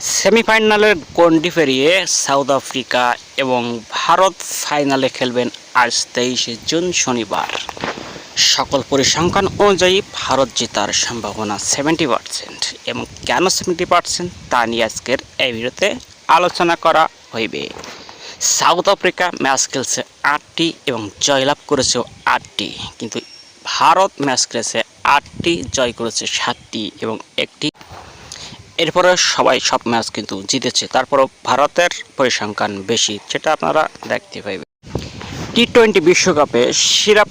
সেমিফাইনালের গন্ডি পেরিয়ে সাউথ আফ্রিকা এবং ভারত ফাইনালে খেলবেন আজ তেইশে জুন শনিবার। সকল পরিসংখ্যান অনুযায়ী ভারত জেতার সম্ভাবনা সেভেন্টি পার্সেন্ট এবং কেন সেভেন্টি পার্সেন্ট তা নিয়ে আজকের এই ভিডিওতে আলোচনা করা হইবে। সাউথ আফ্রিকা ম্যাচ খেলছে আটটি এবং জয়লাভ করেছে আটটি, কিন্তু ভারত ম্যাচ খেলেছে আটটি, জয় করেছে সাতটি এবং একটি এরপরে সবাই সব ম্যাচ কিন্তু জিতেছে। তারপরও ভারতের পরিসংখ্যান বেশি যেটা আপনারা দেখতে পাইবেন। টি টোয়েন্টি বিশ্বকাপে সেরা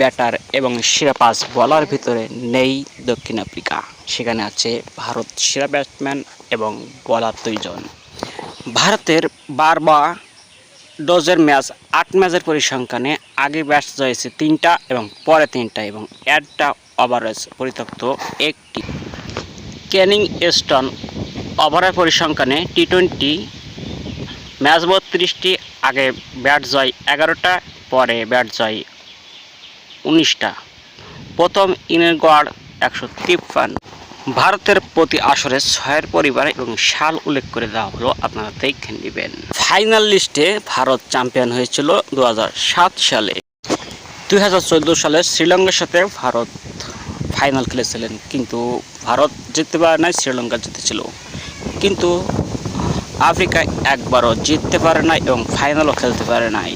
ব্যাটার এবং সেরা বলার ভিতরে নেই দক্ষিণ আফ্রিকা। সেখানে আছে ভারত সেরা ব্যাটসম্যান এবং বলার দুইজন। ভারতের বারবা ডোজের ম্যাচ, আট ম্যাচের পরিসংখ্যানে আগে ব্যাট রয়েছে তিনটা এবং পরে তিনটা এবং একটা ওভারেজ পরিত্যক্ত একটি। ক্যানিং স্টন ওভারের পরিসংখ্যানে টি টোয়েন্টি ম্যাচ বত্রিশটি আগে ব্যাট জয় এগারোটা পরে ব্যাট জয় উনিশটা। প্রথম ইনের গড় একশো তিপ্পান্ন। ভারতের প্রতি আসরে ছয়ের পরিবার এবং সাল উল্লেখ করে দেওয়া হলো, আপনারা দেখে নেবেন। ফাইনাল লিস্টে ভারত চ্যাম্পিয়ন হয়েছিল দু হাজার সাত সালে। দু হাজার চোদ্দ সালে শ্রীলঙ্কার সাথে ভারত ফাইনাল খেলেছিলেন, কিন্তু ভারত জিততে পারে নাই, শ্রীলঙ্কা জিতেছিল। কিন্তু আফ্রিকা একবারও জিততে পারে নাই এবং ফাইনালও খেলতে পারে নাই।